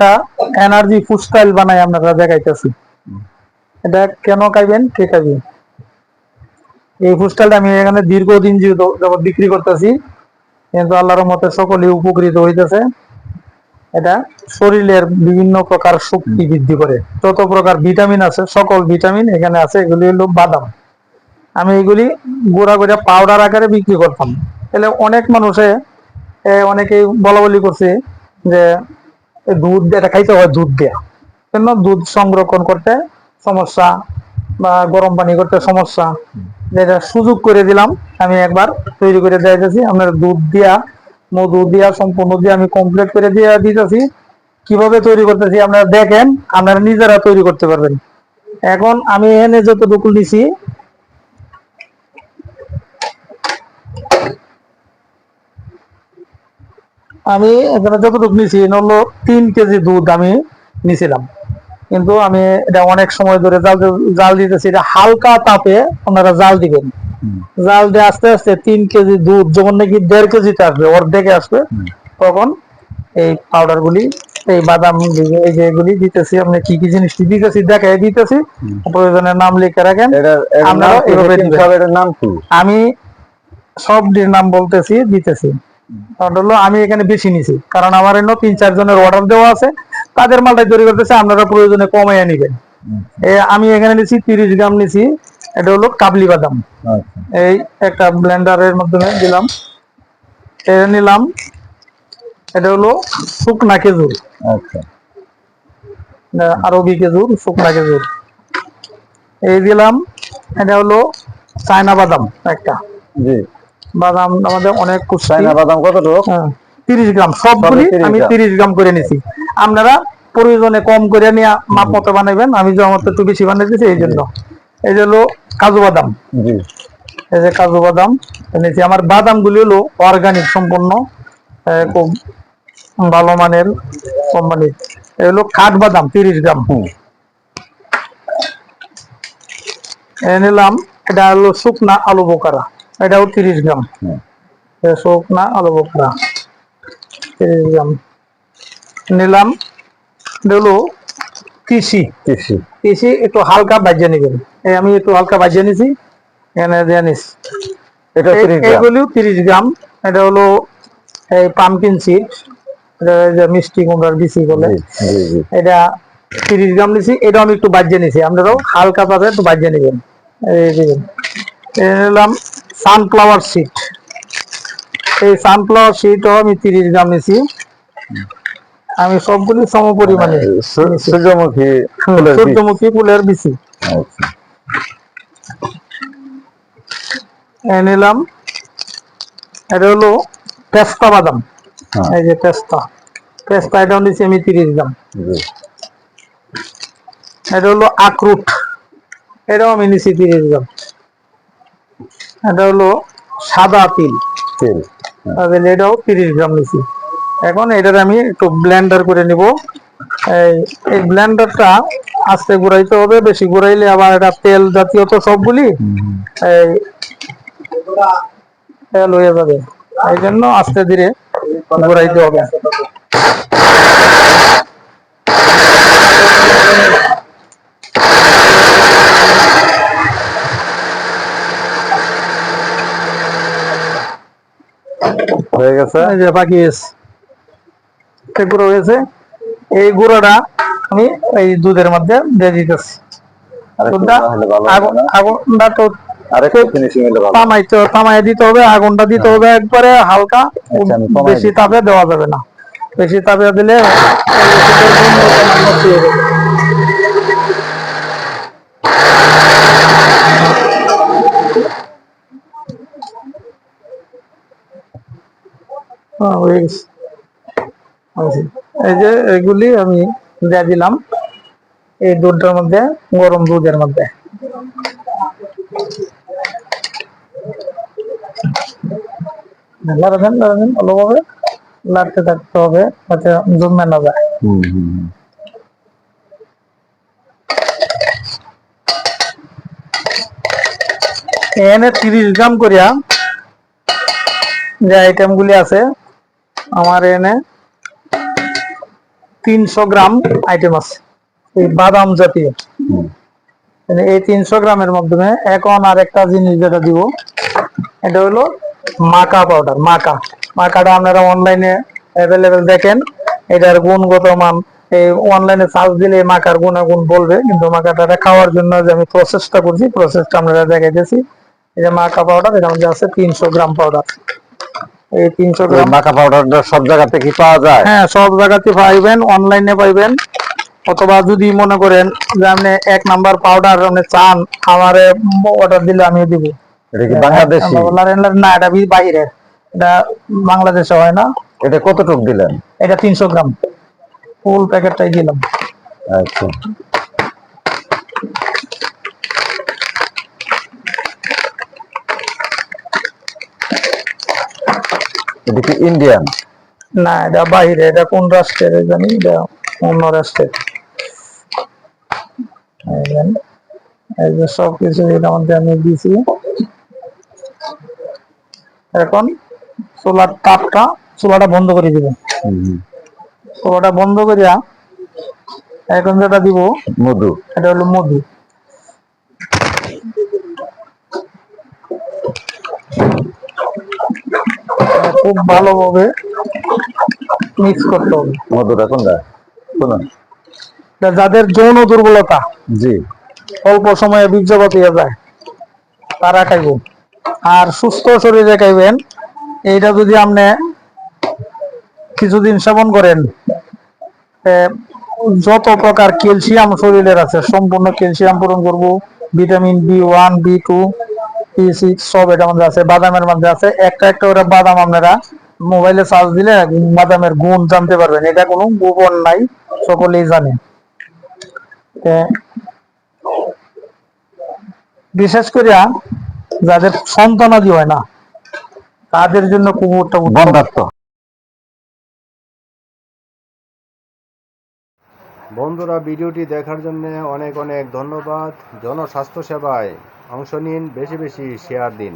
একটা এনার্জি ফুস্টাইল বানাই আপনারা দেখাইতেছি। এটা কেন খাইবেন, কে খাইবে? এই ফুস্টাইলটা আমি এখানে দীর্ঘদিন যেহেতু বিক্রি করতেছি, কিন্তু আল্লাহর মতে সকলে উপকৃত হইতেছে। এটা শরীরের বিভিন্ন প্রকার শক্তি বৃদ্ধি করে। যত প্রকার ভিটামিন আছে, সকল ভিটামিন এখানে আছে, এগুলি হলো বাদাম। আমি এগুলি গুঁড়া করে পাউডার আকারে বিক্রি করতাম। তাহলে অনেক মানুষে অনেকেই বলা বলি করছে যে দুধ দিয়ে খাইতে হয়, দুধ দেয়া। কেন? দুধ সংরক্ষণ করতে সমস্যা বা গরম পানি করতে সমস্যা। যেটা সুযোগ করে দিলাম, আমি একবার তৈরি করে দিয়েছি আপনার দুধ দিয়া, মধু দিয়া, সম্পূর্ণ দিয়ে আমি কমপ্লিট করে দিয়ে দিতেছি। কীভাবে তৈরি করতেছি আপনারা দেখেন, আপনারা নিজেরা তৈরি করতে পারবেন। এখন আমি এনে যতটুকু নিছি আমি এখানে যতটুকু নিছি এটা হলো তিন কেজি দুধ আমি নিছিলাম। কিন্তু আমি এটা অনেক সময় ধরে জাল জাল দিতেছি এটা হালকা তাপে আপনারা জাল দিবেন। জাল দিয়ে আস্তে আস্তে তিন কেজি দুধ যখন নাকি দেড় কেজিতে আসবে অর্ধেকে আসবে তখন এই পাউডার গুলি এই বাদাম এই যে এগুলি দিতেছি আপনি কি কি জিনিস দিতেছি দেখাই দিতেছি প্রয়োজনের নাম লিখে রাখেন। নাম এভাবে আমি সবটির নাম বলতেছি দিতেছি। কারণ হলো আমি এখানে বেশি নিছি। কারণ আমার এনে তিন চার জনের অর্ডার দেওয়া আছে তাদের মালটাই তৈরি করতেছে আপনারা প্রয়োজনে কমাইয়া নিবেন। আমি এখানে নিছি তিরিশ গ্রাম নিছি এটা হলো কাবলি বাদাম। আচ্ছা। এই একটা ব্লেন্ডারের মাধ্যমে দিলাম। এটা নিলাম। এটা হলো শুকনা খেজুর। আচ্ছা। আরবি খেজুর শুকনা খেজুর। এই দিলাম এটা হলো চায়না বাদাম একটা। জি। বাদাম আমাদের অনেক চাইনা বাদাম কতটুকু হ্যাঁ, তিরিশ গ্রাম। সবগুলি আমি তিরিশ গ্রাম করে নিছি। আপনারা প্রয়োজনে কম করে নিয়ে মাপ মতো বানাইবেন। আমি যে আমার একটু বেশি বানিয়ে এই জন্য। এই যে হলো কাজু বাদাম। এই যে কাজু বাদাম। এনেছি আমার বাদাম গুলি হলো অর্গানিক সম্পূর্ণ খুব ভালো মানের কোম্পানির এগুলো কাঠ বাদাম তিরিশ গ্রাম। নিলাম এটা হলো শুকনা আলু বোকারা। এটাও তিরিশ গ্রাম। হুম। এ শুকনা আলু বোকারা তিরিশ গ্রাম। নিলাম এটা হলো কৃষি কৃষি কৃষি একটু হালকা বাজিয়ে নেবেন। এই আমি একটু হালকা বাজিয়ে নিছি এখানে নিছি এটা এই- 30 গ্রাম। এইগুলিও তিরিশ গ্রাম। এটা হলো এই পামকিন সিড মিষ্টি কুমড়ার বিচি বলে। এটা তিরিশ গ্রাম নিছি এটাও আমি একটু বাজিয়ে নিছি। আপনারাও হালকা ভাবে একটু বাজিয়ে নেবেন। এই নিলাম। সানফ্লাওয়ার সিড এই সানফ্লাওয়ার সিডও আমি তিরিশ গ্রাম নিছি। আমি সবগুলি সম পরিমাণে সূ- সূর্যমুখী। সূর্যমুখী ফুলের বিচি আচ্ছা। নিলাম। এটা হলো পেস্তা বাদাম। হ্যাঁ। এই যে পেস্তা। পেস্তা এটাও নিচ্ছি আমি তিরিশ গ্রাম। এটা হলো আখরুট। এটাও আমি নিচ্ছি তিরিশ গ্রাম। এটা হলো সাদা তিল। তেল তাহলে এটাও তিরিশ গ্রাম নিচ্ছি এখন এটার আমি একটু ব্লেন্ডার করে নিব। এই এই ব্লেন্ডারটা আস্তে ঘুরাইতে হবে বেশি ঘুরাইলে আবার এটা তেল জাতীয় তো সবগুলি এই তেল হয়ে যাবে। এই জন্য আস্তে ধীরে ঘুরাইতে হবে। হয়ে গেছে। এই যে বাকি গুঁড়ো হয়েছে। এই গুঁড়োটা আমি এই দুধের মধ্যে দিয়ে দিতেছি? আগুনটা তো তামাইতে তামাই দিতে হবে আগুনটা দিতে হবে একবারে হালকা। আচ্ছা, বেশি তাপে দেওয়া যাবে না। বেশি তাপে দিলে এই ওষুধের গুণগত মান নষ্ট হয়ে গেছে। এই যে এগুলি আমি দিয়ে দিলাম এই দুধটার মধ্যে গরম দুধের মধ্যে লাড়াবেন লাড়াবেন ভালোভাবে লাড়তে থাকতে হবে যাতে জমে না যায়। এনে তিরিশ গ্রাম করিয়া যে আইটেম গুলি আছে আমার এনে তিনশো গ্রাম আইটেম আছে। এই বাদাম জাতীয়। মানে এই তিনশো গ্রামের মাধ্যমে এখন আর একটা জিনিস যেটা দিব এটা হলো মাকা পাউডার মাকা। মাকাটা আপনারা অনলাইনে অ্যাভেলেবেল দেখেন এটার গুণগত মান। এই অনলাইনে সার্চ দিলে মাকার গুণাগুণ বলবে কিন্তু মাকাটা খাওয়ার জন্য যে আমি প্রসেসটা করছি প্রসেসটা আপনারা দেখাইতেছি। এই যে মাকা পাউডার এটার মধ্যে আছে তিনশো গ্রাম পাউডার তিনশো গ্রাম। মাখা পাউডারটা সব জায়গাতে কি পাওয়া যায়? হ্যাঁ সব জায়গাতে পাইবেন অনলাইনে পাইবেন। অথবা যদি মনে করেন যে আপনি এক নাম্বার পাউডার আপনি চান আমারে অর্ডার দিলে আমি দিব। এটা কি বাংলাদেশি? না এটা বি- বাইরের। এটা বাংলাদেশে হয় না। এটা কতটুক দিলেন? এটা তিনশো গ্রাম। ফুল প্যাকেটটাই দিলাম। আচ্ছা। এটা কি ইন্ডিয়ান না এটা বাইরে এটা কোন রাষ্ট্রের জানি? এটা অন্য রাষ্ট্রের। এই যে সব কিছু এটার মধ্যে আমি দিয়েছি এখন সোলার তাপটা চুলাটা বন্ধ করে দিব। চুলাটা বন্ধ করিয়া এখন যেটা দিব মধু। এটা হলো মধু। খুব ভালোভাবে মিক্স করতে হবে। মধুটা কোনটা? যাদের যৌন দুর্বলতা জি। অল্প সময়ে বীর্যপাত হয়ে যায় তারা খাইব। আর সুস্থ শরীরে খাইবেন এইটা যদি আপনি কিছুদিন সেবন করেন যত প্রকার ক্যালসিয়াম শরীরের আছে সম্পূর্ণ ক্যালসিয়াম পূরণ করব। Vitamin B one B two six সব এটার মধ্যে আছে বাদামের মধ্যে আছে। একটা একটা করে বাদাম আপনারা মোবাইলে সার্চ দিলে বাদামের গুণ জানতে পারবেন। এটা কোনো গোপন নাই সকলেই জানে। বিশেষ করে যাদের সন্তানাদি হয় না তাদের জন্য। বন্ধাত্ম। বন্ধুরা ভিডিওটি দেখার জন্য অনেক অনেক ধন্যবাদ। জনস্বাস্থ্য সেবায়। অংশ নিন বেশি বেশি শেয়ার দিন।